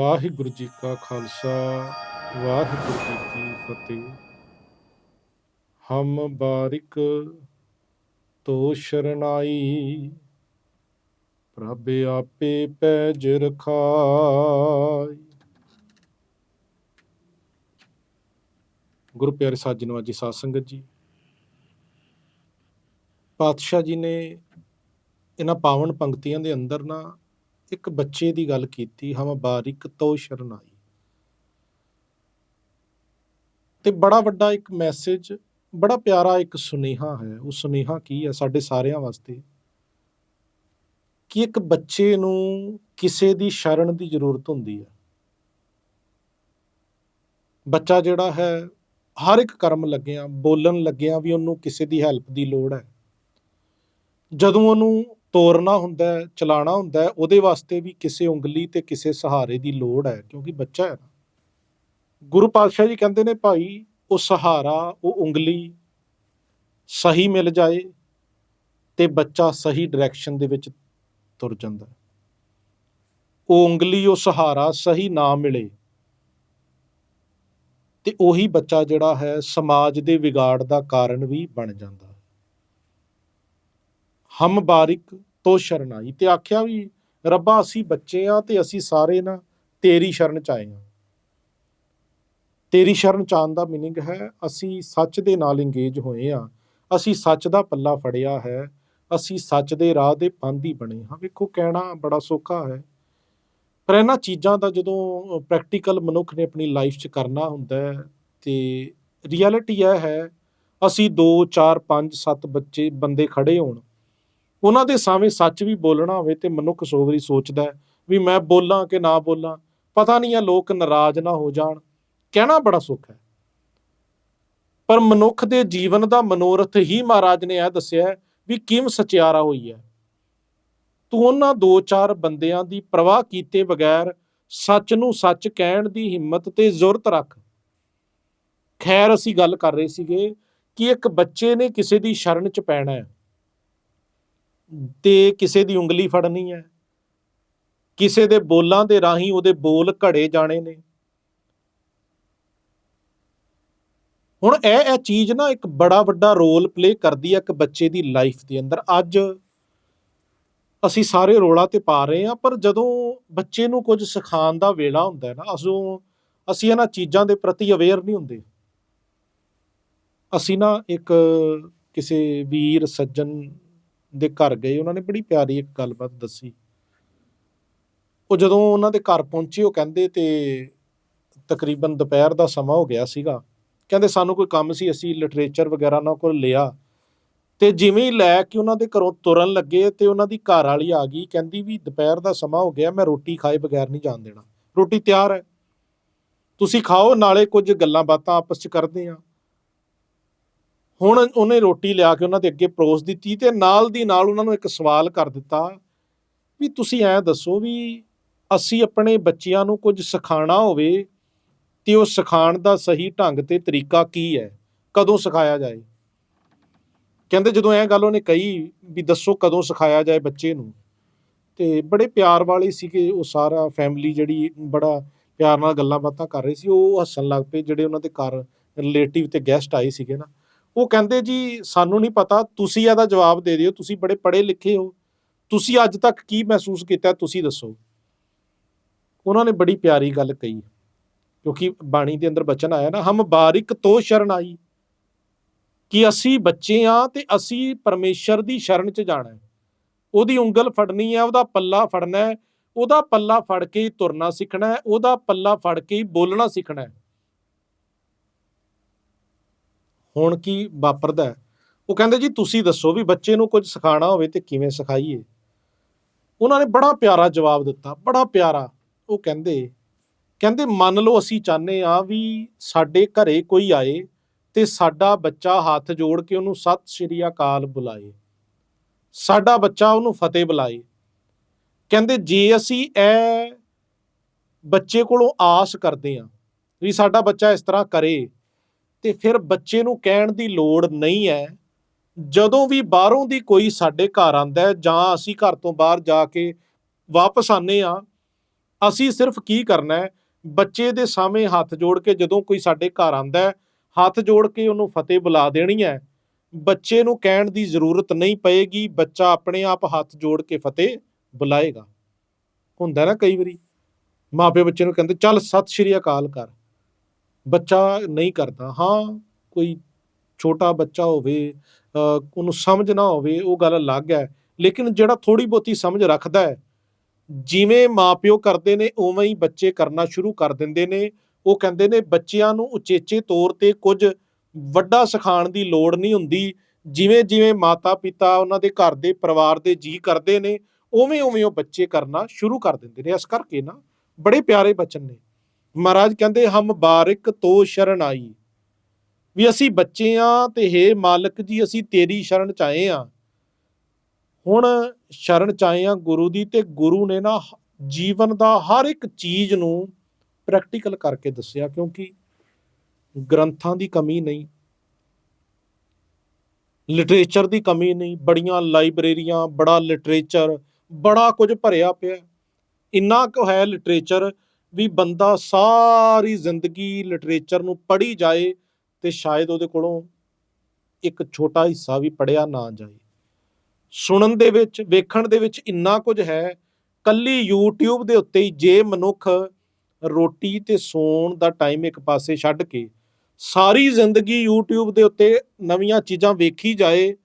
ਵਾਹਿਗੁਰੂ ਜੀ ਕਾ ਖਾਲਸਾ, ਵਾਹਿਗੁਰੂ ਜੀ ਕੀ ਫਤਿਹ। ਹਮ ਬਾਰਿਕ ਤੋ ਸ਼ਰਨਾਈ, ਪ੍ਰਭ ਆਪੇ ਪੈਜ ਰਖਾਈ। ਗੁਰੂ ਪਿਆਰੇ ਸਾਜਣੋ ਅੱਜ ਸਾਧ ਸੰਗਤ ਜੀ। ਪਾਤਸ਼ਾਹ ਜੀ ਨੇ ਇਹਨਾਂ ਪਾਵਨ ਪੰਕਤੀਆਂ ਦੇ ਅੰਦਰ ਨਾ ਇੱਕ ਬੱਚੇ ਦੀ ਗੱਲ ਕੀਤੀ, ਹਮ ਬਾਰਿਕ ਤੋ ਸ਼ਰਨਾਈ ਤੇ ਬੜਾ ਵੱਡਾ ਇੱਕ ਮੈਸੇਜ ਬੜਾ ਪਿਆਰਾ ਇੱਕ ਸੁਨੇਹਾ ਹੈ, ਉਹ ਸੁਨੇਹਾ ਕੀ ਹੈ ਸਾਡੇ ਸਾਰਿਆਂ ਵਾਸਤੇ? ਕਿ ਇੱਕ ਬੱਚੇ ਨੂੰ ਕਿਸੇ ਦੀ ਸ਼ਰਨ ਦੀ ਜ਼ਰੂਰਤ ਹੁੰਦੀ ਹੈ। ਬੱਚਾ ਜਿਹੜਾ ਹੈ, ਹਰ ਇੱਕ ਕਰਮ ਲੱਗਿਆ, ਬੋਲਣ ਲੱਗਿਆ ਵੀ ਉਹਨੂੰ ਕਿਸੇ ਦੀ ਹੈਲਪ ਦੀ ਲੋੜ ਹੈ। ਜਦੋਂ ਉਹਨੂੰ ਤੋਰਨਾ ਹੁੰਦਾ ਹੈ ਚਲਾਣਾ ਹੁੰਦਾ ਹੈ, ਉਹਦੇ ਵਾਸਤੇ ਵੀ ਕਿਸੇ ਉਂਗਲੀ ਤੇ ਕਿਸੇ ਸਹਾਰੇ ਦੀ ਲੋੜ ਹੈ, ਕਿਉਂਕਿ ਬੱਚਾ ਹੈ ਨਾ ਗੁਰੂ ਪਾਤਸ਼ਾਹ ਜੀ ਕਹਿੰਦੇ ਨੇ, ਭਾਈ, ਉਹ ਸਹਾਰਾ, ਉਹ ਉਂਗਲੀ ਸਹੀ ਮਿਲ ਜਾਏ ਤੇ ਬੱਚਾ ਸਹੀ ਡਾਇਰੈਕਸ਼ਨ ਦੇ ਵਿੱਚ ਤੁਰ ਜਾਂਦਾ ਹੈ। ਉਹ ਉਂਗਲੀ, ਉਹ ਸਹਾਰਾ ਸਹੀ ਨਾ ਮਿਲੇ ਤੇ ਉਹੀ ਬੱਚਾ ਜਿਹੜਾ ਹੈ, ਸਮਾਜ ਦੇ ਵਿਗਾੜ ਦਾ ਕਾਰਨ ਵੀ ਬਣ ਜਾਂਦਾ ਹਮ ਬਾਰਿਕ ਤੋ ਸ਼ਰਨਾਈ ਤੇ ਆਖਿਆ ਵੀ, ਰੱਬਾ ਅਸੀਂ ਬੱਚੇ ਆ ਤੇ ਅਸੀਂ ਸਾਰੇ ਨਾ ਤੇਰੀ ਸ਼ਰਨ ਚ ਆਏ ਆ। ਤੇਰੀ ਸ਼ਰਨ ਚ ਆਉਣ ਦਾ ਮੀਨਿੰਗ ਹੈ, ਅਸੀਂ ਸੱਚ ਦੇ ਨਾਲ ਇੰਗੇਜ ਹੋਏ ਆ। ਅਸੀਂ ਸੱਚ ਦਾ ਪੱਲਾ ਫੜਿਆ ਹੈ, ਅਸੀਂ ਸੱਚ ਦੇ ਰਾਹ ਦੇ ਪੰਧੀ ਬਣੇ ਹਾਂ। ਵੇਖੋ ਕਹਿਣਾ ਬੜਾ ਸੌਖਾ ਹੈ। ਪਰ ਇਹਨਾਂ ਚੀਜ਼ਾਂ ਦਾ ਜਦੋਂ ਪ੍ਰੈਕਟੀਕਲ ਮਨੁੱਖ ਨੇ ਆਪਣੀ ਲਾਈਫ 'ਚ ਕਰਨਾ ਹੁੰਦਾ ਹੈ, ਤੇ ਰਿਐਲਿਟੀ ਇਹ ਹੈ, ਅਸੀਂ 2 4 5 7 ਬੱਚੇ, ਬੰਦੇ ਖੜੇ ਹੋਣ ਉਹਨਾਂ ਦੇ ਸਾਹਮਣੇ ਸੱਚ ਵੀ ਬੋਲਣਾ ਹੋਵੇ ਤੇ ਮਨੁੱਖ ਸੋ ਵਾਰੀ ਸੋਚਦਾ ਹੈ ਵੀ ਮੈਂ ਬੋਲਾਂ ਕਿ ਨਾ ਬੋਲਾਂ, ਪਤਾ ਨਹੀਂ ਆ ਲੋਕ ਨਾਰਾਜ਼ ਨਾ ਹੋ ਜਾਣ, ਕਹਿਣਾ ਬੜਾ ਸੁੱਖ ਹੈ। ਪਰ ਮਨੁੱਖ ਦੇ ਜੀਵਨ ਦਾ ਮਨੋਰਥ ਹੀ ਮਹਾਰਾਜ ਨੇ ਇਹ ਦੱਸਿਆ ਵੀ ਕਿਮ ਸਚਿਆਰਾ ਹੋਈ ਹੈ। ਤੂੰ ਉਹਨਾਂ ਦੋ ਚਾਰ ਬੰਦਿਆਂ ਦੀ ਪ੍ਰਵਾਹ ਕੀਤੇ ਬਗੈਰ ਸੱਚ ਨੂੰ ਸੱਚ ਕਹਿਣ ਦੀ ਹਿੰਮਤ ਤੇ ਜ਼ੁਰਤ ਰੱਖ। ਖੈਰ, ਅਸੀਂ ਗੱਲ ਕਰ ਰਹੇ ਸੀਗੇ ਕਿ ਇੱਕ ਬੱਚੇ ਨੇ ਕਿਸੇ ਦੀ ਸ਼ਰਨ ਚ ਪੈਣਾ ਹੈ। ਤੇ ਕਿਸੇ ਦੀ ਉਂਗਲੀ ਫੜਨੀ ਹੈ। ਕਿਸੇ ਦੇ ਬੋਲਾਂ ਦੇ ਰਾਹੀਂ ਉਹਦੇ ਬੋਲ ਘੜੇ ਜਾਣੇ ਨੇ। ਹੁਣ ਇਹ ਇਹ ਚੀਜ਼ ਨਾ ਇੱਕ ਬੜਾ ਵੱਡਾ ਰੋਲ ਪਲੇ ਕਰਦੀ ਹੈ ਇੱਕ ਬੱਚੇ ਦੀ ਲਾਈਫ ਦੇ ਅੰਦਰ। ਅੱਜ ਅਸੀਂ ਸਾਰੇ ਰੋਲਾ ਤੇ ਪਾ ਰਹੇ ਹਾਂ, ਪਰ ਜਦੋਂ ਬੱਚੇ ਨੂੰ ਕੁਝ ਸਿਖਾਉਣ ਦਾ ਵੇਲਾ ਹੁੰਦਾ ਨਾ, ਅਸੋਂ ਅਸੀਂ ਇਹਨਾਂ ਚੀਜ਼ਾਂ ਦੇ ਪ੍ਰਤੀ ਅਵੇਅਰ ਨਹੀਂ ਹੁੰਦੇ। ਅਸੀਂ ਨਾ ਇੱਕ ਕਿਸੇ ਵੀਰ, ਸੱਜਣ ਦੇ ਘਰ ਗਏ, ਉਹਨਾਂ ਨੇ ਬੜੀ ਪਿਆਰੀ ਇੱਕ ਗੱਲਬਾਤ ਦੱਸੀ। ਉਹ ਜਦੋਂ ਉਹਨਾਂ ਦੇ ਘਰ ਪਹੁੰਚੇ, ਉਹ ਕਹਿੰਦੇ ਤੇ ਤਕਰੀਬਨ ਦੁਪਹਿਰ ਦਾ ਸਮਾਂ ਹੋ ਗਿਆ ਸੀਗਾ। ਕਹਿੰਦੇ ਸਾਨੂੰ ਕੋਈ ਕੰਮ ਸੀ, ਅਸੀਂ ਲਿਟਰੇਚਰ ਵਗੈਰਾ ਨਾਲ ਕੋਲ ਲਿਆ। ਤੇ ਜਿਵੇਂ ਹੀ ਲੈ ਕੇ ਉਹਨਾਂ ਦੇ ਘਰੋਂ ਤੁਰਨ ਲੱਗੇ ਤੇ ਉਹਨਾਂ ਦੀ ਘਰ ਵਾਲੀ ਆ ਗਈ, ਕਹਿੰਦੀ ਵੀ ਦੁਪਹਿਰ ਦਾ ਸਮਾਂ ਹੋ ਗਿਆ, ਮੈਂ ਰੋਟੀ ਖਾਏ ਬਗੈਰ ਨਹੀਂ ਜਾਣ ਦੇਣਾ। ਰੋਟੀ ਤਿਆਰ ਹੈ। ਤੁਸੀਂ ਖਾਓ, ਨਾਲੇ ਕੁਝ ਗੱਲਾਂ ਬਾਤਾਂ ਆਪਸ ਚ ਕਰਦੇ ਆ। ਹੁਣ ਉਹਨੇ ਰੋਟੀ ਲਿਆ ਕੇ ਉਹਨਾਂ ਦੇ ਅੱਗੇ ਪਰੋਸ ਦਿੱਤੀ ਤੇ ਨਾਲ ਦੀ ਨਾਲ ਉਹਨਾਂ ਨੂੰ ਇੱਕ ਸਵਾਲ ਕਰ ਦਿੱਤਾ ਵੀ ਤੁਸੀਂ ਐਂ ਦੱਸੋ ਵੀ ਅਸੀਂ ਆਪਣੇ ਬੱਚਿਆਂ ਨੂੰ ਕੁਝ ਸਿਖਾਣਾ ਹੋਵੇ ਤੇ ਉਹ ਸਿਖਾਉਣ ਦਾ ਸਹੀ ਢੰਗ ਤੇ ਤਰੀਕਾ ਕੀ ਹੈ? ਕਦੋਂ ਸਿਖਾਇਆ ਜਾਏ? ਕਹਿੰਦੇ ਜਦੋਂ ਇਹ ਗੱਲ ਉਹਨੇ ਕਹੀ ਵੀ ਦੱਸੋ ਕਦੋਂ ਸਿਖਾਇਆ ਜਾਏ ਬੱਚੇ ਨੂੰ? ਤੇ ਬੜੇ ਪਿਆਰ ਵਾਲੇ ਸੀਗੇ ਉਹ ਸਾਰਾ ਫੈਮਿਲੀ ਜਿਹੜੀ ਬੜਾ ਪਿਆਰ ਨਾਲ ਗੱਲਾਂ ਬਾਤਾਂ ਕਰ ਰਹੀ ਸੀ, ਉਹ ਹੱਸਣ ਲੱਗ ਪਏ ਜਿਹੜੇ ਉਹਨਾਂ ਦੇ ਘਰ ਰਿਲੇਟਿਵ ਤੇ ਗੈਸਟ ਆਏ ਸੀਗੇ ਨਾ। ਉਹ ਕਹਿੰਦੇ ਜੀ, ਸਾਨੂੰ ਨਹੀਂ ਪਤਾ, ਤੁਸੀਂ ਇਹਦਾ ਜਵਾਬ ਦੇ ਦਿਓ, ਤੁਸੀਂ ਬੜੇ ਪੜ੍ਹੇ ਲਿਖੇ ਹੋ। ਤੁਸੀਂ ਅੱਜ ਤੱਕ ਕੀ ਮਹਿਸੂਸ ਕੀਤਾ, ਤੁਸੀਂ ਦੱਸੋ। ਉਹਨਾਂ ਨੇ ਬੜੀ ਪਿਆਰੀ ਗੱਲ ਕਹੀ, ਕਿਉਂਕਿ ਬਾਣੀ ਦੇ ਅੰਦਰ ਬਚਨ ਆਇਆ ਨਾ, ਹਮ ਬਾਰਿਕ ਤੋਂ ਸ਼ਰਨ ਆਈ। ਕਿ ਅਸੀਂ ਬੱਚੇ ਆ ਤੇ ਅਸੀਂ ਪਰਮੇਸ਼ਰ ਦੀ ਸ਼ਰਨ 'ਚ ਜਾਣਾ ਹੈ। ਉਹਦੀ ਉਂਗਲ ਫੜਨੀ ਹੈ, ਉਹਦਾ ਪੱਲਾ ਫੜਨਾ ਹੈ, ਉਹਦਾ ਪੱਲਾ ਫੜ ਕੇ ਹੀ ਤੁਰਨਾ ਸਿੱਖਣਾ ਹੈ, ਉਹਦਾ ਪੱਲਾ ਫੜ ਕੇ ਹੀ ਬੋਲਣਾ ਸਿੱਖਣਾ ਹੈ। ਹੁਣ ਕੀ ਵਾਪਰਦਾ ਉਹ ਕਹਿੰਦੇ, ਜੀ, ਤੁਸੀਂ ਦੱਸੋ ਵੀ ਬੱਚੇ ਨੂੰ ਕੁਝ ਸਿਖਾਉਣਾ ਹੋਵੇ ਤੇ ਕਿਵੇਂ ਸਿਖਾਈਏ? ਉਹਨਾਂ ਨੇ ਬੜਾ ਪਿਆਰਾ ਜਵਾਬ ਦਿੱਤਾ, ਬੜਾ ਪਿਆਰਾ। ਉਹ ਕਹਿੰਦੇ ਕਹਿੰਦੇ, ਮੰਨ ਲਓ ਅਸੀਂ ਚਾਹੁੰਦੇ ਆ ਵੀ ਸਾਡੇ ਘਰੇ ਕੋਈ ਆਏ ਤੇ ਸਾਡਾ ਬੱਚਾ ਹੱਥ ਜੋੜ ਕੇ ਉਹਨੂੰ ਸਤਿ ਸ਼੍ਰੀ ਅਕਾਲ ਬੁਲਾਏ। ਸਾਡਾ ਬੱਚਾ ਉਹਨੂੰ ਫਤਿਹ ਬੁਲਾਏ। ਕਹਿੰਦੇ, ਜੇ ਅਸੀਂ ਇਹ ਬੱਚੇ ਕੋਲੋਂ ਆਸ ਕਰਦੇ ਆ ਵੀ ਸਾਡਾ ਬੱਚਾ ਇਸ ਤਰ੍ਹਾਂ ਕਰੇ ਤੇ ਫਿਰ ਬੱਚੇ ਨੂੰ ਕਹਿਣ ਦੀ ਲੋੜ ਨਹੀਂ ਹੈ। ਜਦੋਂ ਵੀ ਬਾਹਰੋਂ ਦੀ ਕੋਈ ਸਾਡੇ ਘਰ ਆਂਦਾ ਹੈ ਜਾਂ ਅਸੀਂ ਘਰ ਤੋਂ ਬਾਹਰ ਜਾ ਕੇ ਵਾਪਸ ਆਨੇ ਆ ਅਸੀਂ ਸਿਰਫ ਕੀ ਕਰਨਾ ਹੈ? ਬੱਚੇ ਦੇ ਸਾਹਮਣੇ ਹੱਥ ਜੋੜ ਕੇ ਜਦੋਂ ਕੋਈ ਸਾਡੇ ਘਰ ਆਂਦਾ ਹੈ, ਹੱਥ ਜੋੜ ਕੇ ਉਹਨੂੰ ਫਤਿਹ ਬੁਲਾ ਦੇਣੀ ਹੈ। ਬੱਚੇ ਨੂੰ ਕਹਿਣ ਦੀ ਜ਼ਰੂਰਤ ਨਹੀਂ ਪਏਗੀ, ਬੱਚਾ ਆਪਣੇ ਆਪ ਹੱਥ ਜੋੜ ਕੇ ਫਤਿਹ ਬੁਲਾਏਗਾ। ਹੁੰਦਾ ਨਾ ਕਈ ਵਾਰੀ ਮਾਪੇ ਬੱਚੇ ਨੂੰ ਕਹਿੰਦੇ, ਚੱਲ ਸਤਿ ਸ਼੍ਰੀ ਅਕਾਲ ਕਰ ਬੱਚਾ ਨਹੀਂ ਕਰਦਾ। ਹਾਂ, ਕੋਈ ਛੋਟਾ ਬੱਚਾ ਹੋਵੇ ਉਹਨੂੰ ਸਮਝ ਨਾ ਹੋਵੇ, ਉਹ ਗੱਲ ਅਲੱਗ ਹੈ। ਲੇਕਿਨ ਜਿਹੜਾ ਥੋੜੀ ਬਹੁਤੀ ਸਮਝ ਰੱਖਦਾ ਹੈ, ਜਿਵੇਂ ਮਾਪਿਓ ਕਰਦੇ ਨੇ, ਉਵੇਂ ਹੀ ਬੱਚੇ ਕਰਨਾ ਸ਼ੁਰੂ ਕਰ ਦਿੰਦੇ ਨੇ। ਉਹ ਕਹਿੰਦੇ ਨੇ, ਬੱਚਿਆਂ ਨੂੰ ਉਚੇਚੇ ਤੌਰ ਤੇ ਕੁਝ ਵੱਡਾ ਸਿਖਾਉਣ ਦੀ ਲੋੜ ਨਹੀਂ ਹੁੰਦੀ। ਜਿਵੇਂ ਜਿਵੇਂ ਮਾਤਾ ਪਿਤਾ ਉਹਨਾਂ ਦੇ ਘਰ ਦੇ ਪਰਿਵਾਰ ਦੇ ਜੀ ਕਰਦੇ ਨੇ ਉਵੇਂ ਉਵੇਂ ਉਹ ਬੱਚੇ ਕਰਨਾ ਸ਼ੁਰੂ ਕਰ ਦਿੰਦੇ ਨੇ। ਇਸ ਕਰਕੇ ਨਾ, ਬੜੇ ਪਿਆਰੇ ਬਚਨ ਨੇ। ਮਹਾਰਾਜ ਕਹਿੰਦੇ, ਹਮ ਬਾਰਿਕ ਤੋ ਸ਼ਰਨ ਆਈ। ਵੀ ਅਸੀਂ ਬੱਚੇ ਆ ਤੇ ਹੇ ਮਾਲਕ ਜੀ, ਅਸੀਂ ਤੇਰੀ ਸ਼ਰਨ ਚ ਆਏ ਆ। ਹੁਣ ਸ਼ਰਨ ਚ ਆਏ ਆ ਗੁਰੂ ਦੀ ਤੇ ਗੁਰੂ ਨੇ ਨਾ ਜੀਵਨ ਦਾ ਹਰ ਇੱਕ ਚੀਜ਼ ਨੂੰ ਪ੍ਰੈਕਟੀਕਲ ਕਰਕੇ ਦੱਸਿਆ, ਕਿਉਂਕਿ ਗ੍ਰੰਥਾਂ ਦੀ ਕਮੀ ਨਹੀਂ ਲਿਟਰੇਚਰ ਦੀ ਕਮੀ ਨਹੀਂ, ਬੜੀਆਂ ਲਾਇਬ੍ਰੇਰੀਆਂ ਬੜਾ ਲਿਟਰੇਚਰ ਬੜਾ ਕੁਝ ਭਰਿਆ ਪਿਆ। ਇੰਨਾ ਕੁ ਹੈ ਲਿਟਰੇਚਰ ਵੀ ਬੰਦਾ ਸਾਰੀ ਜ਼ਿੰਦਗੀ ਲਿਟਰੇਚਰ ਨੂੰ ਪੜ੍ਹੀ ਜਾਏ ਤੇ ਸ਼ਾਇਦ ਉਹਦੇ ਕੋਲੋਂ ਇੱਕ ਛੋਟਾ ਹਿੱਸਾ ਵੀ ਪੜਿਆ ਨਾ ਜਾਏ। ਸੁਣਨ ਦੇ ਵਿੱਚ, ਵੇਖਣ ਦੇ ਵਿੱਚ ਇੰਨਾ ਕੁਝ ਹੈ, ਕੱਲੀ YouTube ਦੇ ਉੱਤੇ ਹੀ ਜੇ ਮਨੁੱਖ ਰੋਟੀ ਤੇ ਸੌਣ ਦਾ ਟਾਈਮ ਇੱਕ ਪਾਸੇ ਛੱਡ ਕੇ ਸਾਰੀ ਜ਼ਿੰਦਗੀ YouTube ਦੇ ਉੱਤੇ ਨਵੀਆਂ ਚੀਜ਼ਾਂ ਵੇਖੀ ਜਾਏ,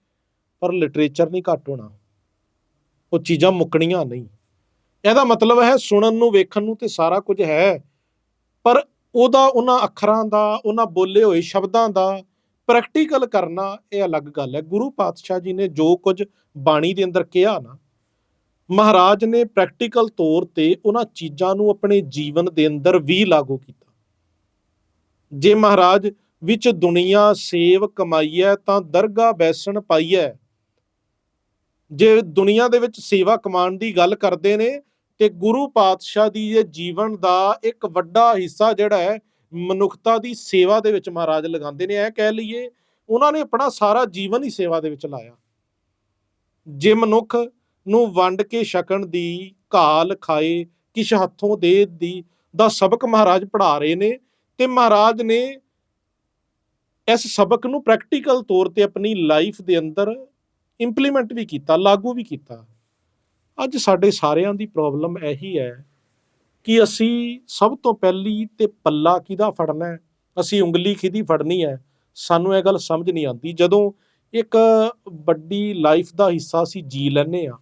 ਪਰ ਲਿਟਰੇਚਰ ਨਹੀਂ ਘੱਟ ਹੋਣਾ। ਉਹ ਚੀਜ਼ਾਂ ਮੁੱਕਣੀਆਂ ਨਹੀਂ। ਇਹਦਾ ਮਤਲਬ ਹੈ ਸੁਣਨ ਨੂੰ, ਵੇਖਣ ਨੂੰ ਤੇ ਸਾਰਾ ਕੁਝ ਹੈ। ਪਰ ਉਹਦਾ, ਉਹਨਾਂ ਅੱਖਰਾਂ ਦਾ, ਉਹਨਾਂ ਬੋਲੇ ਹੋਏ ਸ਼ਬਦਾਂ ਦਾ ਪ੍ਰੈਕਟੀਕਲ ਕਰਨਾ ਇਹ ਅਲੱਗ ਗੱਲ ਹੈ। ਗੁਰੂ ਪਾਤਸ਼ਾਹ ਜੀ ਨੇ ਜੋ ਕੁਝ ਬਾਣੀ ਦੇ ਅੰਦਰ ਕਿਹਾ ਨਾ, ਮਹਾਰਾਜ ਨੇ ਪ੍ਰੈਕਟੀਕਲ ਤੌਰ ਤੇ ਉਹਨਾਂ ਚੀਜ਼ਾਂ ਨੂੰ ਆਪਣੇ ਜੀਵਨ ਦੇ ਅੰਦਰ ਵੀ ਲਾਗੂ ਕੀਤਾ। ਜੇ ਮਹਾਰਾਜ ਵਿੱਚ ਦੁਨੀਆ ਸੇਵ ਕਮਾਈਐ ਤਾਂ ਦਰਗਾ ਬੈਸਣ ਪਾਈਐ ਜੇ ਦੁਨੀਆ ਦੇ ਵਿੱਚ ਸੇਵਾ ਕਮਾਉਣ ਦੀ ਗੱਲ ਕਰਦੇ ਨੇ ਤੇ ਗੁਰੂ ਪਾਤਸ਼ਾਹ ਦੀ ਇਹ ਜੀਵਨ ਦਾ ਇੱਕ ਵੱਡਾ ਹਿੱਸਾ ਜਿਹੜਾ ਹੈ, ਮਨੁੱਖਤਾ ਦੀ ਸੇਵਾ ਦੇ ਵਿੱਚ ਮਹਾਰਾਜ ਲਗਾਉਂਦੇ ਨੇ, ਇਹ ਕਹਿ ਲਈਏ, ਉਹਨਾਂ ਨੇ ਆਪਣਾ ਸਾਰਾ ਜੀਵਨ ਹੀ ਸੇਵਾ ਦੇ ਵਿੱਚ ਲਾਇਆ। ਜੇ ਮਨੁੱਖ ਨੂੰ ਵੰਡ ਕੇ ਛਕਣ ਦੀ ਘਾਲ ਖਾਏ, ਕਿਸ ਹੱਥੋਂ ਦੇ ਦੀ ਦਾ ਸਬਕ ਮਹਾਰਾਜ ਪੜ੍ਹਾ ਰਹੇ ਨੇ ਤੇ ਮਹਾਰਾਜ ਨੇ ਇਸ ਸਬਕ ਨੂੰ ਪ੍ਰੈਕਟੀਕਲ ਤੌਰ ਤੇ ਆਪਣੀ ਲਾਈਫ ਦੇ ਅੰਦਰ ਇੰਪਲੀਮੈਂਟ ਵੀ ਕੀਤਾ, ਲਾਗੂ ਵੀ ਕੀਤਾ। ਅੱਜ ਸਾਡੇ ਸਾਰਿਆਂ ਦੀ ਪ੍ਰੋਬਲਮ ਇਹੀ ਹੈ ਕਿ ਅਸੀਂ ਸਭ ਤੋਂ ਪਹਿਲੀ ਤੇ ਪੱਲਾ ਕਿਹਦਾ ਫੜਨਾ ਹੈ? ਅਸੀਂ ਉਂਗਲੀ ਕਿਹਦੀ ਫੜਨੀ ਹੈ? ਸਾਨੂੰ ਇਹ ਗੱਲ ਸਮਝ ਨਹੀਂ ਆਉਂਦੀ। ਜਦੋਂ ਇੱਕ ਵੱਡੀ ਲਾਈਫ ਦਾ ਹਿੱਸਾ ਅਸੀਂ ਜੀ ਲੈਨੇ ਆ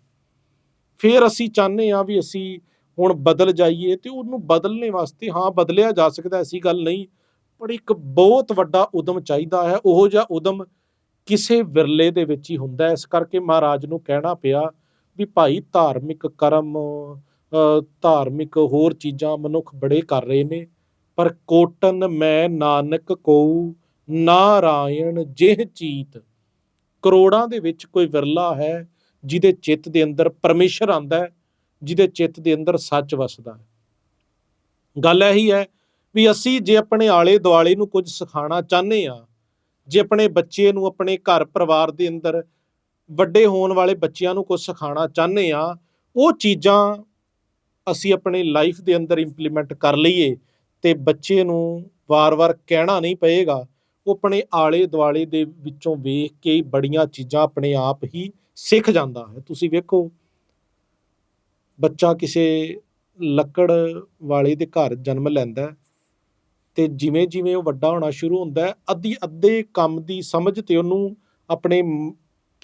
ਫਿਰ ਅਸੀਂ ਚਾਹੁੰਦੇ ਆ ਵੀ ਅਸੀਂ ਹੁਣ ਬਦਲ ਜਾਈਏ ਤੇ ਉਹਨੂੰ ਬਦਲਣੇ ਵਾਸਤੇ, ਹਾਂ, ਬਦਲਿਆ ਜਾ ਸਕਦਾ, ਐਸੀ ਗੱਲ ਨਹੀਂ। ਪਰ ਇੱਕ ਬਹੁਤ ਵੱਡਾ ਉਦਮ ਚਾਹੀਦਾ ਹੈ। ਉਹੋ ਜਿਹਾ ਉਦਮ ਕਿਸੇ ਵਿਰਲੇ ਦੇ ਵਿੱਚ ਹੀ ਹੁੰਦਾ ਇਸ ਕਰਕੇ ਮਹਾਰਾਜ ਨੂੰ ਕਹਿਣਾ ਪਿਆ ਵੀ ਭਾਈ ਧਾਰਮਿਕ ਕਰਮ ਅ, ਧਾਰਮਿਕ ਹੋਰ ਚੀਜ਼ਾਂ ਮਨੁੱਖ ਬੜੇ ਕਰ ਰਹੇ ਨੇ। ਪਰ ਕੋਟਨ ਮੈਂ ਨਾਨਕ ਕੋ ਨਾਰਾਇਣ ਜਿਹ ਚੀਤ। ਕਰੋੜਾਂ ਦੇ ਵਿੱਚ ਕੋਈ ਵਿਰਲਾ ਹੈ ਜਿਹਦੇ ਚਿੱਤ ਦੇ ਅੰਦਰ ਪਰਮੇਸ਼ਰ ਆਂਦਾ ਹੈ ਜਿਹਦੇ ਚਿੱਤ ਦੇ ਅੰਦਰ ਸੱਚ ਵਸਦਾ ਹੈ। ਗੱਲ ਇਹੀ ਹੈ ਵੀ ਅਸੀਂ ਜੇ ਆਪਣੇ ਆਲੇ ਦੁਆਲੇ ਨੂੰ ਕੁਝ ਸਿਖਾਉਣਾ ਚਾਹੁੰਦੇ ਆ ਜੇ ਆਪਣੇ ਬੱਚੇ ਨੂੰ ਆਪਣੇ ਘਰ ਪਰਿਵਾਰ ਦੇ ਅੰਦਰ ਵੱਡੇ ਹੋਣ ਵਾਲੇ ਬੱਚਿਆਂ ਨੂੰ ਕੁਝ ਸਿਖਾਉਣਾ ਚਾਹੁੰਦੇ ਆ, ਉਹ ਚੀਜ਼ਾਂ ਅਸੀਂ ਆਪਣੀ ਲਾਈਫ ਦੇ ਅੰਦਰ ਇੰਪਲੀਮੈਂਟ ਕਰ ਲਈਏ ਤੇ ਬੱਚੇ ਨੂੰ ਵਾਰ-ਵਾਰ ਕਹਿਣਾ ਨਹੀਂ ਪਏਗਾ। ਉਹ ਆਪਣੇ ਆਲੇ ਦੁਆਲੇ ਦੇ ਵਿੱਚੋਂ ਵੇਖ ਕੇ ਬੜੀਆਂ ਚੀਜ਼ਾਂ ਆਪਣੇ ਆਪ ਹੀ ਸਿੱਖ ਜਾਂਦਾ ਹੈ। ਤੁਸੀਂ ਵੇਖੋ, ਬੱਚਾ ਕਿਸੇ ਲੱਕੜ ਵਾਲੇ ਦੇ ਘਰ ਜਨਮ ਲੈਂਦਾ ਹੈ ਤੇ ਜਿਵੇਂ ਜਿਵੇਂ ਉਹ ਵੱਡਾ ਹੋਣਾ ਸ਼ੁਰੂ ਹੁੰਦਾ ਅੱਧੀ ਅੱਧੇ ਕੰਮ ਦੀ ਸਮਝ ਤੇ ਉਹਨੂੰ ਆਪਣੇ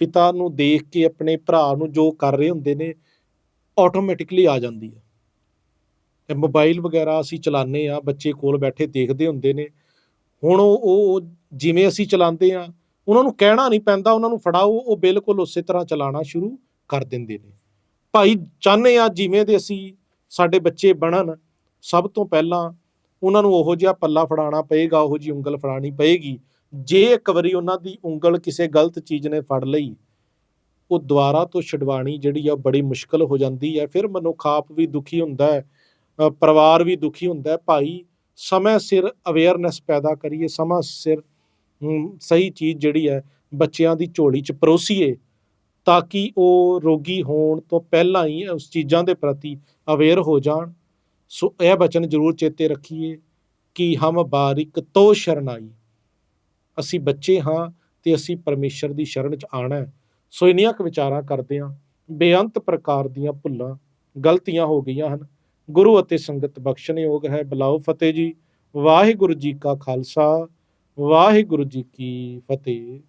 ਪਿਤਾ ਨੂੰ ਦੇਖ ਕੇ ਆਪਣੇ ਭਰਾ ਨੂੰ ਜੋ ਕਰ ਰਹੇ ਹੁੰਦੇ ਨੇ ਆਟੋਮੈਟਿਕਲੀ ਆ ਜਾਂਦੀ ਹੈ। ਤੇ ਮੋਬਾਈਲ ਵਗੈਰਾ ਅਸੀਂ ਚਲਾਉਂਦੇ ਆ ਬੱਚੇ ਕੋਲ ਬੈਠੇ ਦੇਖਦੇ ਹੁੰਦੇ ਨੇ। ਹੁਣ ਉਹ ਉਹ ਜਿਵੇਂ ਅਸੀਂ ਚਲਾਉਂਦੇ ਆ ਉਹਨਾਂ ਨੂੰ ਕਹਿਣਾ ਨਹੀਂ ਪੈਂਦਾ, ਉਹਨਾਂ ਨੂੰ ਫੜਾਓ, ਉਹ ਬਿਲਕੁਲ ਉਸੇ ਤਰ੍ਹਾਂ ਚਲਾਉਣਾ ਸ਼ੁਰੂ ਕਰ ਦਿੰਦੇ ਨੇ। ਭਾਈ, ਚਾਹੁੰਦੇ ਆ ਜਿਵੇਂ ਦੇ ਅਸੀਂ ਸਾਡੇ ਬੱਚੇ ਬਣਨ, ਸਭ ਤੋਂ ਪਹਿਲਾਂ ਉਹਨਾਂ ਨੂੰ ਉਹੋ ਜਿਹਾ ਪੱਲਾ ਫੜਾਉਣਾ ਪਏਗਾ, ਉਹੋ ਜੀ ਉਂਗਲ ਫੜਾਣੀ ਪਏਗੀ। ਜੇ ਇੱਕ ਵਾਰੀ ਉਹਨਾਂ ਦੀ ਉਂਗਲ ਕਿਸੇ ਗਲਤ ਚੀਜ਼ ਨੇ ਫੜ ਲਈ, ਉਹ ਦੁਬਾਰਾ ਤੋਂ ਛਡਵਾਣੀ ਜਿਹੜੀ ਆ ਬੜੀ ਮੁਸ਼ਕਲ ਹੋ ਜਾਂਦੀ ਹੈ। ਫਿਰ ਮਨੁੱਖ ਆਪ ਵੀ ਦੁਖੀ ਹੁੰਦਾ ਹੈ ਪਰਿਵਾਰ ਵੀ ਦੁਖੀ ਹੁੰਦਾ ਹੈ। ਭਾਈ, ਸਮੇਂ ਸਿਰ ਅਵੇਅਰਨੈਸ ਪੈਦਾ ਕਰੀਏ, ਸਮਾਂ ਸਿਰ ਸਹੀ ਚੀਜ਼ ਜਿਹੜੀ ਹੈ, ਬੱਚਿਆਂ ਦੀ ਝੋਲੀ 'ਚ ਪਰੋਸੀਏ, ਤਾਂ ਕਿ ਉਹ ਰੋਗੀ ਹੋਣ ਤੋਂ ਪਹਿਲਾਂ ਹੀ ਉਸ ਚੀਜ਼ਾਂ ਦੇ ਪ੍ਰਤੀ ਅਵੇਅਰ ਹੋ ਜਾਣ। ਸੋ ਇਹ ਬਚਨ ਜ਼ਰੂਰ ਚੇਤੇ ਰੱਖੀਏ ਕਿ ਹਮ ਬਾਰਿਕ ਤੋ ਸ਼ਰਨਾਈ। ਅਸੀਂ ਬੱਚੇ ਹਾਂ ਤੇ ਅਸੀਂ ਪਰਮੇਸ਼ਰ ਦੀ ਸ਼ਰਨ ਚ ਆਣਾ ਹੈ। ਸੋ ਇੰਨੀਆਂ ਕੁ ਵਿਚਾਰਾਂ ਕਰਦੇ ਹਾਂ। ਬੇਅੰਤ ਪ੍ਰਕਾਰ ਦੀਆਂ ਭੁੱਲਾਂ ਗਲਤੀਆਂ ਹੋ ਗਈਆਂ ਹਨ। ਗੁਰੂ ਅਤੇ ਸੰਗਤ ਬਖਸ਼ਣਯੋਗ ਹੈ। ਬਲਾਓ ਫਤਿਹ ਜੀ। ਵਾਹਿਗੁਰੂ ਜੀ ਕਾ ਖਾਲਸਾ। ਵਾਹਿਗੁਰੂ ਜੀ ਕੀ ਫਤਿਹ।